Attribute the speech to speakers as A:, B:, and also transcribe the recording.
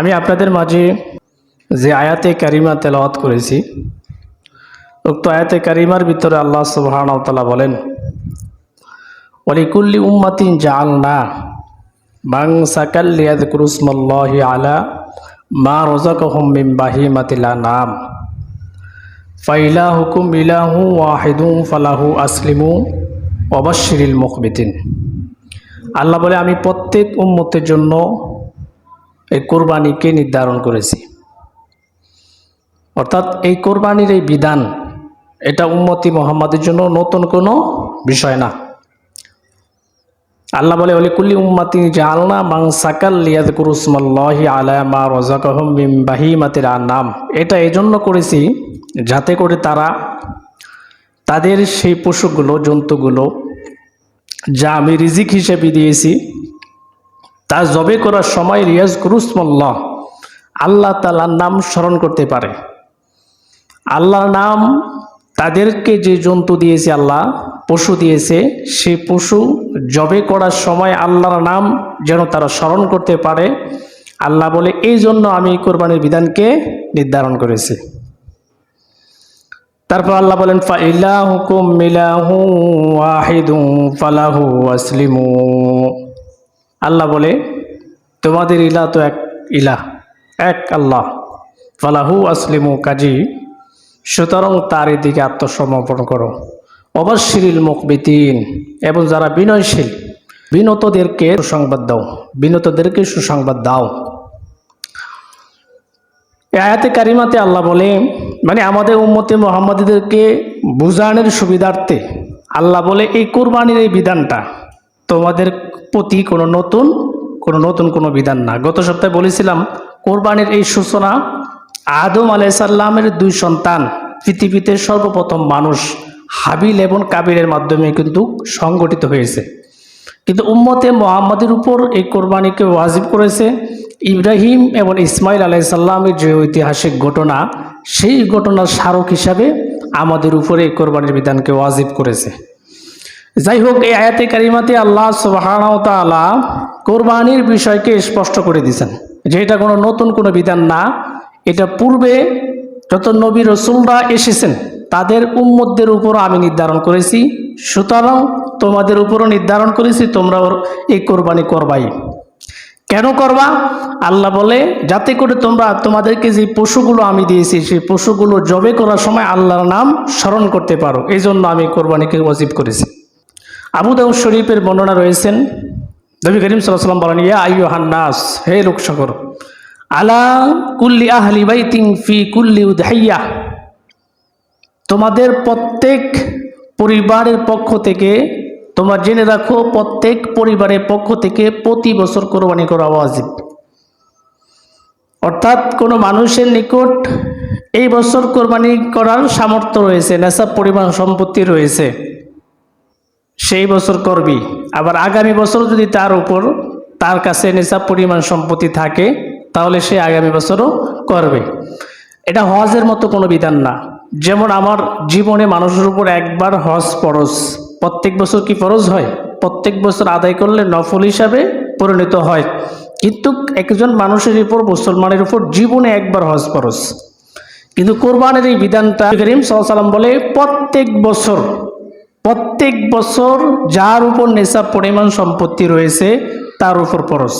A: আমি আপনাদের মাঝে যে আয়াতে কারিমা তেলাওয়াত করেছি, উক্ত আয়াতে কারিমার ভিতরে আল্লাহ সুবাহানতালা বলেন অলিকুল্লি উম্মাতিন জাল না বাং সাকাল্লিয়াদ কুরুসমল্লাহি আলা মা রোজাকহম মিম বাহিমাতিলা নাম ফাইলা হুকুম ইলাহু ওয়াহিদু ফালাহু আসলিমু অবশ্যিরিল মুখবিতিন। আল্লাহ বলে, আমি প্রত্যেক উম্মতের জন্য এই কোরবানিকে নির্ধারণ করেছি। অর্থাৎ এই কোরবানির এই বিধান, এটা উম্মতি মোহাম্মদের জন্য নতুন কোনো বিষয় না। আল্লাহ বলে অলি কুল্লি উম্মাতি জালনা মাং সাকাল লিয়াদ কুরুসমাল্লাহি আলা মা রজাকহম বিম বাহিমাতির নাম এটা এজন্য করেছি যাতে করে তারা তাদের সেই পশুগুলো, জন্তুগুলো যা আমি রিজিক হিসেবে দিয়েছি তা জবে করার সময় রিয়াজ কুরুসমল্লাহ, আল্লাহ তালার নাম স্মরণ করতে পারে। আল্লাহর নাম তাদেরকে যে জন্তু দিয়েছে আল্লাহ, পশু দিয়েছে, সেই পশু জবে করার সময় আল্লাহর নাম যেন তারা স্মরণ করতে পারে। আল্লাহ বলে, এই জন্য আমি কোরবানির বিধানকে নির্ধারণ করেছি। তারপর আল্লাহ বলেন ফাইলা হুকুম মিলাহু ওয়াহিদু ফালাহু আসলিমু আল্লাহ বলে, তোমাদের ইলা তো এক ইলা, এক আল্লাহ। ফালাহু আসলিমু কাজী, সুতরাং তার দিকে আত্মসমর্পণ করো। অবশ্যিল মুখবিতিন, এবং যারা বিনয়শীল, বিনতদেরকে সুসংবাদ দাও, বিনতদেরকে সুসংবাদ দাও। আয়াতে কারিমাতে আল্লাহ বলে মানে আমাদের উম্মতে মোহাম্মদীদেরকে বুঝানোর সুবিধার্থে আল্লাহ বলে, এই কোরবানির এই বিধানটা তোমাদের প্রতি কোনো নতুন কোনো নতুন কোনো বিধান না। গত সপ্তাহে বলেছিলাম, কোরবানির এই সূচনা আদম আলাইসাল্লামের দুই সন্তান, পৃথিবীতে সর্বপ্রথম মানুষ হাবিল এবং কাবিলের মাধ্যমে কিন্তু সংগঠিত হয়েছে। কিন্তু উম্মতে মোহাম্মদের উপর এই কোরবানিকে ওয়াজিব করেছে ইব্রাহিম এবং ইসমাইল আলাইসাল্লামের যে ঐতিহাসিক ঘটনা, সেই ঘটনার স্মারক হিসাবে আমাদের উপরে এই কোরবানির বিধানকে ওয়াজিব করেছে। যাই হোক এই আয়াতে কারিমাতে আল্লাহ সুবাহানতালা কোরবানির বিষয়কে স্পষ্ট করে দিয়েছেন যে এটা কোনো নতুন কোনো বিধান না। এটা পূর্বে যত নবী রসুলরা এসেছেন, তাদের উম্মতদের উপর আমি নির্ধারণ করেছি। সুতরাং তোমাদের উপরও নির্ধারণ করেছি তোমরা ওর এই কোরবানি করবাই। কেন করবা? আল্লাহ বলে, যাতে করে তোমরা তোমাদেরকে যে পশুগুলো আমি দিয়েছি, সেই পশুগুলো জবে করার সময় আল্লাহর নাম স্মরণ করতে পারো। এই জন্য আমি কোরবানিকে ওয়াজিব করেছি। আবু দাউদ শরীফের বর্ণনা রয়েছেন, নবী করিম সাল্লাম বলেন, ইয়া আইয়ু হান্নাস হে লোকসাগর, আলা কুল্লি আহলি বাইতিং ফি কুল্লি উদহাইয়া তোমাদের প্রত্যেক পরিবারের পক্ষ থেকে, তোমরা জেনে রাখো, প্রত্যেক পরিবারের পক্ষ থেকে প্রতি বছর কোরবানি করা ওয়াজিব। অর্থাৎ কোনো মানুষের নিকট এই বছর কোরবানি করার সামর্থ্য রয়েছে নেশা পরিমাণ, সম্পত্তি রয়েছে। সেই বছর করবি। আবার আগামী বছর যদি তার উপর তার কাছে নেশাব পরিমাণ সম্পত্তি থাকে, তাহলে সে আগামী বছরও করবে। এটা হজের মতো কোনো বিধান না। যেমন আমার জীবনে মানুষের উপর একবার হজ ফরজ। প্রত্যেক বছর কি ফরজ হয়? প্রত্যেক বছর আদায় করলে নফল হিসাবে পরিণত হয়। কিন্তু একজন মানুষের উপর, মুসলমানের উপর জীবনে একবার হজ ফরজ। কিন্তু কোরবানের এই বিধানটা করিম সাল্লাম বলে, প্রত্যেক বছর প্রত্যেক বছর যার উপর নেশা পরিমাণ সম্পত্তি রয়েছে তার উপর পরশ।